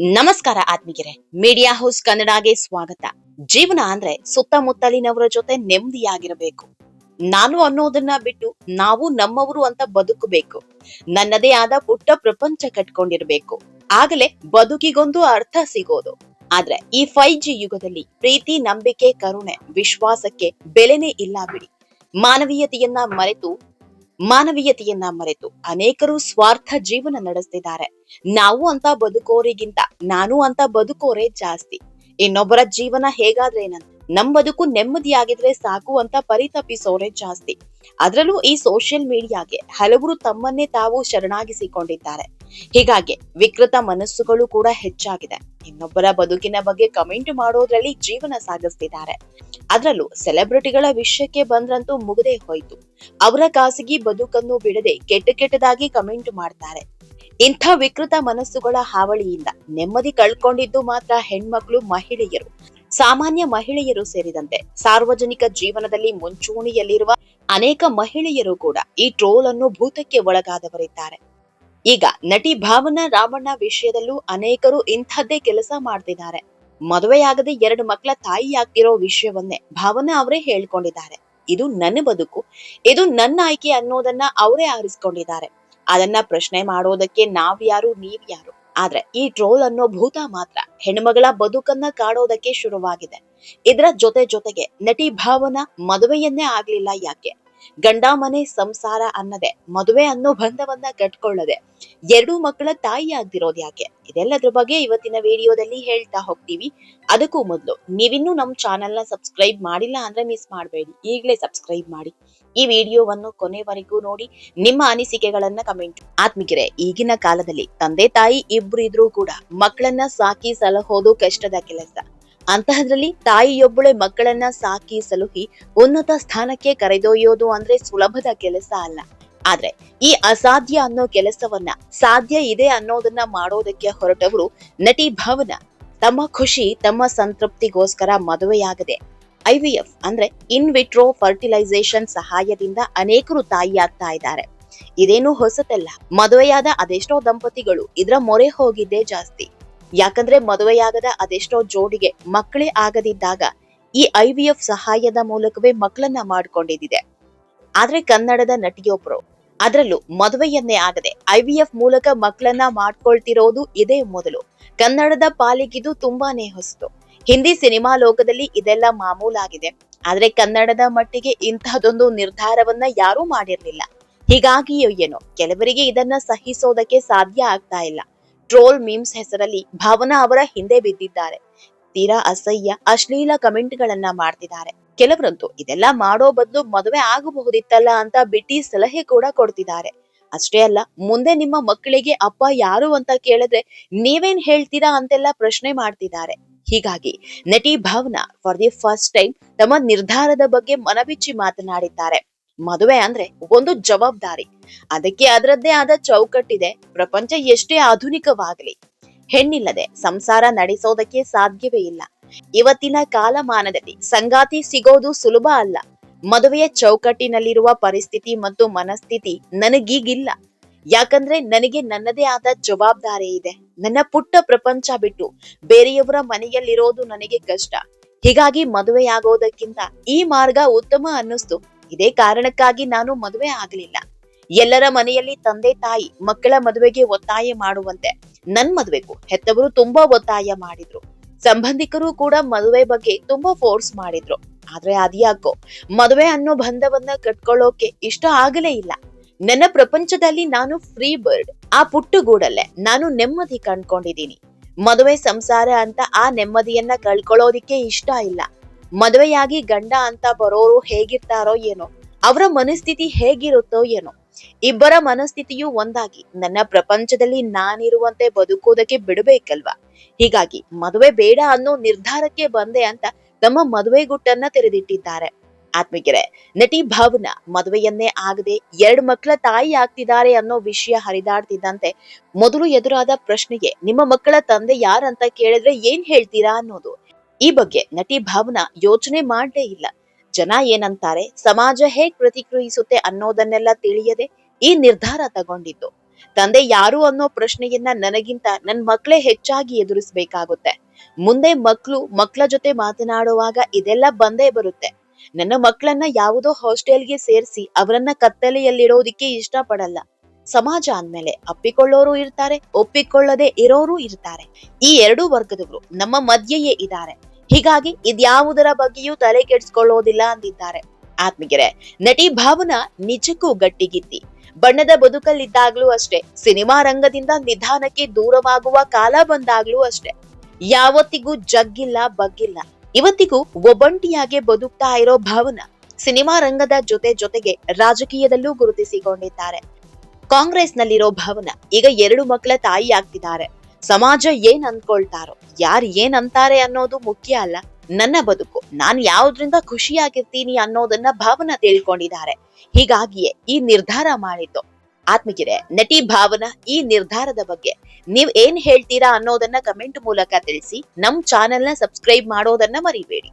ನಮಸ್ಕಾರ ಆತ್ಮಿಗೆರೆ media house ಕನ್ನಡಗೆ ಸ್ವಾಗತ. ಜೀವನ ಅಂದ್ರೆ ಸುತ್ತಮುತ್ತಲಿನವರ ಜೊತೆ ನೆಮ್ಮದಿಯಾಗಿರಬೇಕು. ನಾನು ಅನ್ನೋದನ್ನ ಬಿಟ್ಟು ನಾವು ನಮ್ಮವರು ಅಂತ ಬದುಕಬೇಕು. ನನ್ನದೇ ಆದ ಪುಟ್ಟ ಪ್ರಪಂಚ ಕಟ್ಕೊಂಡಿರ್ಬೇಕು. ಆಗಲೇ ಬದುಕಿಗೊಂದು ಅರ್ಥ ಸಿಗೋದು. ಆದ್ರೆ ಈ ಫೈವ್ ಜಿ ಯುಗದಲ್ಲಿ ಪ್ರೀತಿ, ನಂಬಿಕೆ, ಕರುಣೆ, ವಿಶ್ವಾಸಕ್ಕೆ ಬೆಲೆನೇ ಇಲ್ಲ ಬಿಡಿ. ಮಾನವೀಯತೆಯನ್ನ ಮರೆತು ಮಾನವೀಯತೆಯನ್ನ ಮರೆತು ಅನೇಕರು ಸ್ವಾರ್ಥ ಜೀವನ ನಡೆಸ್ತಿದ್ದಾರೆ. ನಾವು ಅಂತ ಬದುಕೋರಿಗಿಂತ ನಾನು ಅಂತ ಬದುಕೋರೆ ಜಾಸ್ತಿ. ಇನ್ನೊಬ್ಬರ ಜೀವನ ಹೇಗಾದ್ರೆ ನಮ್ ಬದುಕು ನೆಮ್ಮದಿಯಾಗಿದ್ರೆ ಸಾಕು ಅಂತ ಪರಿತಪಿಸೋರೆ ಜಾಸ್ತಿ. ಅದರಲ್ಲೂ ಈ ಸೋಷಿಯಲ್ ಮೀಡಿಯಾಗೆ ಹಲವರು ತಮ್ಮನ್ನೇ ತಾವು ಶರಣಾಗಿಸಿಕೊಂಡಿದ್ದಾರೆ. ಹೀಗಾಗಿ ವಿಕೃತ ಮನಸ್ಸುಗಳು ಕೂಡ ಹೆಚ್ಚಾಗಿದೆ. ಇನ್ನೊಬ್ಬರ ಬದುಕಿನ ಬಗ್ಗೆ ಕಮೆಂಟ್ ಮಾಡೋದ್ರಲ್ಲಿ ಜೀವನ ಸಾಗಿಸ್ತಿದ್ದಾರೆ. ಅದ್ರಲ್ಲೂ ಸೆಲೆಬ್ರಿಟಿಗಳ ವಿಷಯಕ್ಕೆ ಬಂದ್ರಂತೂ ಮುಗದೆ ಹೋಯ್ತು. ಅವರ ಖಾಸಗಿ ಬದುಕನ್ನು ಬಿಡದೆ ಕೆಟ್ಟ ಕೆಟ್ಟದಾಗಿ ಕಮೆಂಟ್ ಮಾಡ್ತಾರೆ. ಇಂಥ ವಿಕೃತ ಮನಸ್ಸುಗಳ ಹಾವಳಿಯಿಂದ ನೆಮ್ಮದಿ ಕಳ್ಕೊಂಡಿದ್ದು ಮಾತ್ರ ಹೆಣ್ಮಕ್ಳು, ಮಹಿಳೆಯರು. ಸಾಮಾನ್ಯ ಮಹಿಳೆಯರು ಸೇರಿದಂತೆ ಸಾರ್ವಜನಿಕ ಜೀವನದಲ್ಲಿ ಮುಂಚೂಣಿಯಲ್ಲಿರುವ ಅನೇಕ ಮಹಿಳೆಯರು ಕೂಡ ಈ ಟ್ರೋಲ್ ಅನ್ನು ಭೂತಕ್ಕೆ ಒಳಗಾದವರಿದ್ದಾರೆ. ಈಗ ನಟಿ ಭಾವನಾ ರಾಮಣ್ಣ ವಿಷಯದಲ್ಲೂ ಅನೇಕರು ಇಂಥದ್ದೇ ಕೆಲಸ ಮಾಡ್ತಿದ್ದಾರೆ. ಮದುವೆಯಾಗದೆ ಎರಡು ಮಕ್ಕಳ ತಾಯಿ ಆಗ್ತಿರೋ ವಿಷಯವನ್ನೇ ಭಾವನಾ ಅವರೇ ಹೇಳ್ಕೊಂಡಿದ್ದಾರೆ. ಇದು ನನ್ನ ಬದುಕು, ಇದು ನನ್ನ ಆಯ್ಕೆ ಅನ್ನೋದನ್ನ ಅವರೇ ಆರಿಸ್ಕೊಂಡಿದ್ದಾರೆ. ಅದನ್ನ ಪ್ರಶ್ನೆ ಮಾಡೋದಕ್ಕೆ ನಾವ್ಯಾರು, ನೀವ್ಯಾರು? ಆದ್ರೆ ಈ ಟ್ರೋಲ್ ಅನ್ನೋ ಭೂತ ಮಾತ್ರ ಹೆಣ್ಮಗಳ ಬದುಕನ್ನ ಕಾಡೋದಕ್ಕೆ ಶುರುವಾಗಿದೆ. ಇದರ ಜೊತೆ ಜೊತೆಗೆ ನಟಿ ಭಾವನಾ ಮದುವೆಯನ್ನೇ ಆಗ್ಲಿಲ್ಲ ಯಾಕೆ? ಗಂಡ ಮನೆ ಸಂಸಾರ ಅನ್ನದೆ, ಮದುವೆ ಅನ್ನೋ ಬಂಧವನ್ನ ಕಟ್ಕೊಳ್ಳದೆ, ಎರಡು ಮಕ್ಕಳ ತಾಯಿ ಆಗ್ದಿರೋದ್ ಯಾಕೆ? ಇದೆಲ್ಲದ್ರ ಬಗ್ಗೆ ಇವತ್ತಿನ ವಿಡಿಯೋದಲ್ಲಿ ಹೇಳ್ತಾ ಹೋಗ್ತೀವಿ. ಅದಕ್ಕೂ ಮೊದಲು, ನೀವಿನ್ನೂ ನಮ್ಮ ಚಾನೆಲ್ನ ಸಬ್ಸ್ಕ್ರೈಬ್ ಮಾಡಿಲ್ಲ ಅಂದ್ರೆ ಮಿಸ್ ಮಾಡಬೇಡಿ. ಈಗಲೇ ಸಬ್ಸ್ಕ್ರೈಬ್ ಮಾಡಿ. ಈ ವಿಡಿಯೋವನ್ನು ಕೊನೆವರೆಗೂ ನೋಡಿ. ನಿಮ್ಮ ಅನಿಸಿಕೆಗಳನ್ನ ಕಮೆಂಟ್. ಆತ್ಮಿಕರೆ, ಈಗಿನ ಕಾಲದಲ್ಲಿ ತಂದೆ ತಾಯಿ ಇಬ್ರು ಇದ್ರೂ ಕೂಡ ಮಕ್ಕಳನ್ನ ಸಾಕಿ ಸಲಹೋದು ಕಷ್ಟದ ಕೆಲಸ. ಅಂತಹದ್ರಲ್ಲಿ ತಾಯಿಯೊಬ್ಬಳೆ ಮಕ್ಕಳನ್ನ ಸಾಕಿ ಸಲುಹಿ ಉನ್ನತ ಸ್ಥಾನಕ್ಕೆ ಕರೆದೊಯ್ಯೋದು ಅಂದ್ರೆ ಸುಲಭದ ಕೆಲಸ ಅಲ್ಲ. ಆದ್ರೆ ಈ ಅಸಾಧ್ಯ ಅನ್ನೋ ಕೆಲಸವನ್ನ ಸಾಧ್ಯ ಇದೆ ಅನ್ನೋದನ್ನ ಮಾಡೋದಕ್ಕೆ ಹೊರಟವರು ನಟಿ ಭಾವನ. ತಮ್ಮ ಖುಷಿ, ತಮ್ಮ ಸಂತೃಪ್ತಿಗೋಸ್ಕರ ಮದುವೆಯಾಗದೆ ಐವಿಎಫ್ ಅಂದ್ರೆ ಇನ್ ವಿಟ್ರೋ ಫರ್ಟಿಲೈಸೇಷನ್ ಸಹಾಯದಿಂದ ಅನೇಕರು ತಾಯಿಯಾಗ್ತಾ ಇದ್ದಾರೆ. ಇದೇನು ಹೊಸತಲ್ಲ, ಮದುವೆಯಾದ ಅದೆಷ್ಟೋ ದಂಪತಿಗಳು ಇದರ ಮೊರೆ ಹೋಗಿದ್ದೇ ಜಾಸ್ತಿ. ಯಾಕಂದ್ರೆ ಮದುವೆಯಾಗದ ಅದೆಷ್ಟೋ ಜೋಡಿಗೆ ಮಕ್ಕಳೇ ಆಗದಿದ್ದಾಗ ಈ ಐವಿಎಫ್ ಸಹಾಯದ ಮೂಲಕವೇ ಮಕ್ಕಳನ್ನ ಮಾಡಿಕೊಂಡಿದ್ದಿದೆ. ಆದ್ರೆ ಕನ್ನಡದ ನಟಿಯೊಬ್ರು, ಅದರಲ್ಲೂ ಮದುವೆಯನ್ನೇ ಆಗದೆ ಐವಿಎಫ್ ಮೂಲಕ ಮಕ್ಕಳನ್ನ ಮಾಡ್ಕೊಳ್ತಿರೋದು ಇದೇ ಮೊದಲು. ಕನ್ನಡದ ಪಾಲಿಗಿದು ತುಂಬಾನೇ ಹೊಸತು. ಹಿಂದಿ ಸಿನಿಮಾ ಲೋಕದಲ್ಲಿ ಇದೆಲ್ಲ ಮಾಮೂಲಾಗಿದೆ. ಆದ್ರೆ ಕನ್ನಡದ ಮಟ್ಟಿಗೆ ಇಂತಹದೊಂದು ನಿರ್ಧಾರವನ್ನ ಯಾರೂ ಮಾಡಿರ್ಲಿಲ್ಲ. ಹೀಗಾಗಿಯೋ ಏನೋ, ಕೆಲವರಿಗೆ ಇದನ್ನ ಸಹಿಸೋದಕ್ಕೆ ಸಾಧ್ಯ ಆಗ್ತಾ ಇಲ್ಲ. ಟ್ರೋಲ್ ಮೀಮ್ಸ್ ಹೆಸರಲ್ಲಿ ಭಾವನಾ ಅವರ ಹಿಂದೆ ಬಿದ್ದಿದ್ದಾರೆ. ತೀರಾ ಅಸಹ್ಯ, ಅಶ್ಲೀಲ ಕಮೆಂಟ್ ಗಳನ್ನ ಮಾಡ್ತಿದ್ದಾರೆ. ಕೆಲವರಂತೂ ಇದೆಲ್ಲ ಮಾಡೋ ಬದಲು ಮದುವೆ ಆಗಬಹುದಿತ್ತಲ್ಲ ಅಂತ ಬಿಟ್ಟಿ ಸಲಹೆ ಕೂಡ ಕೊಡ್ತಿದ್ದಾರೆ. ಅಷ್ಟೇ ಅಲ್ಲ, ಮುಂದೆ ನಿಮ್ಮ ಮಕ್ಕಳಿಗೆ ಅಪ್ಪ ಯಾರು ಅಂತ ಕೇಳಿದ್ರೆ ನೀವೇನ್ ಹೇಳ್ತೀರಾ ಅಂತೆಲ್ಲ ಪ್ರಶ್ನೆ ಮಾಡ್ತಿದ್ದಾರೆ. ಹೀಗಾಗಿ ನಟಿ Bhavana, for the first time ತಮ್ಮ ನಿರ್ಧಾರದ ಬಗ್ಗೆ ಮನಬಿಚ್ಚಿ ಮಾತನಾಡಿದ್ದಾರೆ. ಮದುವೆ ಅಂದ್ರೆ ಒಂದು ಜವಾಬ್ದಾರಿ. ಅದಕ್ಕೆ ಅದರದ್ದೇ ಆದ ಚೌಕಟ್ಟಿದೆ. ಪ್ರಪಂಚ ಎಷ್ಟೇ ಆಧುನಿಕವಾಗಲಿ. ಹೆಣ್ಣಿಲ್ಲದೆ ಸಂಸಾರ ನಡೆಸೋದಕ್ಕೆ ಸಾಧ್ಯವೇ ಇಲ್ಲ. ಇವತ್ತಿನ ಕಾಲಮಾನದಲ್ಲಿ ಸಂಗಾತಿ ಸಿಗೋದು ಸುಲಭ ಅಲ್ಲ. ಮದುವೆಯ ಚೌಕಟ್ಟಿನಲ್ಲಿರುವ ಪರಿಸ್ಥಿತಿ ಮತ್ತು ಮನಸ್ಥಿತಿ ನನಗೀಗಿಲ್ಲ. ಯಾಕಂದ್ರೆ ನನಗೆ ನನ್ನದೇ ಆದ ಜವಾಬ್ದಾರಿ ಇದೆ. ನನ್ನ ಪುಟ್ಟ ಪ್ರಪಂಚ ಬಿಟ್ಟು ಬೇರೆಯವರ ಮನೆಯಲ್ಲಿರೋದು ನನಗೆ ಕಷ್ಟ. ಹೀಗಾಗಿ ಮದುವೆಯಾಗೋದಕ್ಕಿಂತ ಈ ಮಾರ್ಗ ಉತ್ತಮ ಅನ್ನಿಸ್ತು. ಇದೇ ಕಾರಣಕ್ಕಾಗಿ ನಾನು ಮದುವೆ ಆಗಲಿಲ್ಲ. ಎಲ್ಲರ ಮನೆಯಲ್ಲಿ ತಂದೆ ತಾಯಿ, ಮಕ್ಕಳ ಮದುವೆಗೆ ಒತ್ತಾಯ ಮಾಡುವಂತೆ ನನ್ ಮದುವೆಗೂ ಹೆತ್ತವರು ತುಂಬಾ ಒತ್ತಾಯ ಮಾಡಿದ್ರು. ಸಂಬಂಧಿಕರು ಕೂಡ ಮದುವೆ ಬಗ್ಗೆ ತುಂಬಾ ಫೋರ್ಸ್ ಮಾಡಿದ್ರು. ಆದ್ರೆ ಅದ್ಯಾಕೋ, ಮದುವೆ ಅನ್ನೋ ಬಂಧವನ್ನ ಕಟ್ಕೊಳ್ಳೋಕೆ ಇಷ್ಟ ಆಗಲೇ ಇಲ್ಲ. ನನ್ನ ಪ್ರಪಂಚದಲ್ಲಿ ನಾನು ಫ್ರೀ ಬರ್ಡ್ ಆ ಪುಟ್ಟುಗೂಡಲ್ಲೇ ನಾನು ನೆಮ್ಮದಿ ಕಂಡ್ಕೊಂಡಿದ್ದೀನಿ. ಮದುವೆ ಸಂಸಾರ ಅಂತ ಆ ನೆಮ್ಮದಿಯನ್ನ ಕಳ್ಕೊಳ್ಳೋದಿಕ್ಕೆ ಇಷ್ಟ ಇಲ್ಲ. ಮದುವೆಯಾಗಿ ಗಂಡ ಅಂತ ಬರೋರು ಹೇಗಿರ್ತಾರೋ ಏನೋ, ಅವರ ಮನಸ್ಥಿತಿ ಹೇಗಿರುತ್ತೋ ಏನೋ, ಇಬ್ಬರ ಮನಸ್ಥಿತಿಯು ಒಂದಾಗಿ. ನನ್ನ ಪ್ರಪಂಚದಲ್ಲಿ ನಾನಿರುವಂತೆ ಬದುಕೋದಕ್ಕೆ ಬಿಡಬೇಕಲ್ವಾ? ಹೀಗಾಗಿ ಮದುವೆ ಬೇಡ ಅನ್ನೋ ನಿರ್ಧಾರಕ್ಕೆ ಬಂದೆ ಅಂತ ತಮ್ಮ ಮದುವೆ ಗುಟ್ಟನ್ನ ತೆರೆದಿಟ್ಟಿದ್ದಾರೆ. ಆತ್ಮಿಕರೆ, ನಟಿ ಭಾವನಾ ಮದುವೆಯನ್ನೇ ಆಗದೆ ಎರಡು ಮಕ್ಕಳ ತಾಯಿ ಆಗ್ತಿದ್ದಾರೆ ಅನ್ನೋ ವಿಷಯ ಹರಿದಾಡ್ತಿದ್ದಂತೆ ಮೊದಲು ಎದುರಾದ ಪ್ರಶ್ನೆಗೆ, ನಿಮ್ಮ ಮಕ್ಕಳ ತಂದೆ ಯಾರಂತ ಕೇಳಿದ್ರೆ ಏನ್ ಹೇಳ್ತೀರಾ ಅನ್ನೋದು. ಈ ಬಗ್ಗೆ ನಟಿ ಭಾವನಾ ಯೋಚನೆ ಮಾಡಲೇ ಇಲ್ಲ. ಜನ ಏನಂತಾರೆ, ಸಮಾಜ ಹೇಗ್ ಪ್ರತಿಕ್ರಿಯಿಸುತ್ತೆ ಅನ್ನೋದನ್ನೆಲ್ಲ ತಿಳಿಯದೆ ಈ ನಿರ್ಧಾರ ತಗೊಂಡಿದ್ದು. ತಂದೆ ಯಾರು ಅನ್ನೋ ಪ್ರಶ್ನೆಯನ್ನ ನನಗಿಂತ ನನ್ ಮಕ್ಳೇ ಹೆಚ್ಚಾಗಿ ಎದುರಿಸ್ಬೇಕಾಗುತ್ತೆ. ಮುಂದೆ ಮಕ್ಳು, ಮಕ್ಳ ಜೊತೆ ಮಾತನಾಡುವಾಗ ಇದೆಲ್ಲ ಬಂದೇ ಬರುತ್ತೆ. ನನ್ನ ಮಕ್ಕಳನ್ನ ಯಾವುದೋ ಹಾಸ್ಟೆಲ್ಗೆ ಸೇರಿಸಿ ಅವರನ್ನ ಕತ್ತಲೆಯಲ್ಲಿಡೋದಿಕ್ಕೆ ಇಷ್ಟಪಡಲ್ಲ. ಸಮಾಜ ಅಂದ್ಮೇಲೆ ಅಪ್ಪಿಕೊಳ್ಳೋರು ಇರ್ತಾರೆ, ಒಪ್ಪಿಕೊಳ್ಳದೆ ಇರೋರು ಇರ್ತಾರೆ. ಈ ಎರಡೂ ವರ್ಗದವರು ನಮ್ಮ ಮಧ್ಯೆಯೇ ಇದ್ದಾರೆ. ಹೀಗಾಗಿ ಇದ್ಯಾವುದರ ಬಗ್ಗೆಯೂ ತಲೆ ಕೆಡಿಸ್ಕೊಳ್ಳೋದಿಲ್ಲ ಅಂದಿದ್ದಾರೆ. ಆತ್ಮಿಗೆರೆ ನಟಿ ಭಾವನಾ ನಿಜಕ್ಕೂ ಗಟ್ಟಿಗಿತ್ತಿ ಬಣ್ಣದ ಬದುಕಲ್ಲಿದ್ದಾಗ್ಲೂ ಅಷ್ಟೇ, ಸಿನಿಮಾ ರಂಗದಿಂದ ನಿಧಾನಕ್ಕೆ ದೂರವಾಗುವ ಕಾಲ ಬಂದಾಗ್ಲೂ ಅಷ್ಟೇ. ಯಾವತ್ತಿಗೂ ಜಗ್ಗಿಲ್ಲ, ಬಗ್ಗಿಲ್ಲ. ಇವತ್ತಿಗೂ ಒಬ್ಬಂಟಿಯಾಗೆ ಬದುಕ್ತಾ ಇರೋ ಭಾವನಾ ಸಿನಿಮಾ ರಂಗದ ಜೊತೆ ಜೊತೆಗೆ ರಾಜಕೀಯದಲ್ಲೂ ಗುರುತಿಸಿಕೊಂಡಿದ್ದಾರೆ. ಕಾಂಗ್ರೆಸ್ನಲ್ಲಿರೋ ಭಾವನಾ ಈಗ ಎರಡು ಮಕ್ಕಳ ತಾಯಿ ಆಗ್ತಿದ್ದಾರೆ ಸಮಾಜ ಏನ್ ಅನ್ಕೊಳ್ತಾರೋ, ಯಾರ್ ಏನ್ ಅಂತಾರೆ ಅನ್ನೋದು ಮುಖ್ಯ ಅಲ್ಲ. ನನ್ನ ಬದುಕು, ನಾನು ಯಾವ್ದ್ರಿಂದ ಖುಷಿಯಾಗಿರ್ತೀನಿ ಅನ್ನೋದನ್ನ ಭಾವನಾ ತಿಳ್ಕೊಂಡಿದ್ದಾರೆ. ಹೀಗಾಗಿಯೇ ಈ ನಿರ್ಧಾರ ಮಾಡಿದ್ದು ಆತ್ಮಗಿರೆ ನಟಿ ಭಾವನಾ ಈ ನಿರ್ಧಾರದ ಬಗ್ಗೆ ನೀವ್ ಏನ್ ಹೇಳ್ತೀರಾ ಅನ್ನೋದನ್ನ ಕಮೆಂಟ್ ಮೂಲಕ ತಿಳಿಸಿ, ನಮ್ ಚಾನೆಲ್ನ ಸಬ್ಸ್ಕ್ರೈಬ್ ಮಾಡೋದನ್ನ ಮರಿಬೇಡಿ.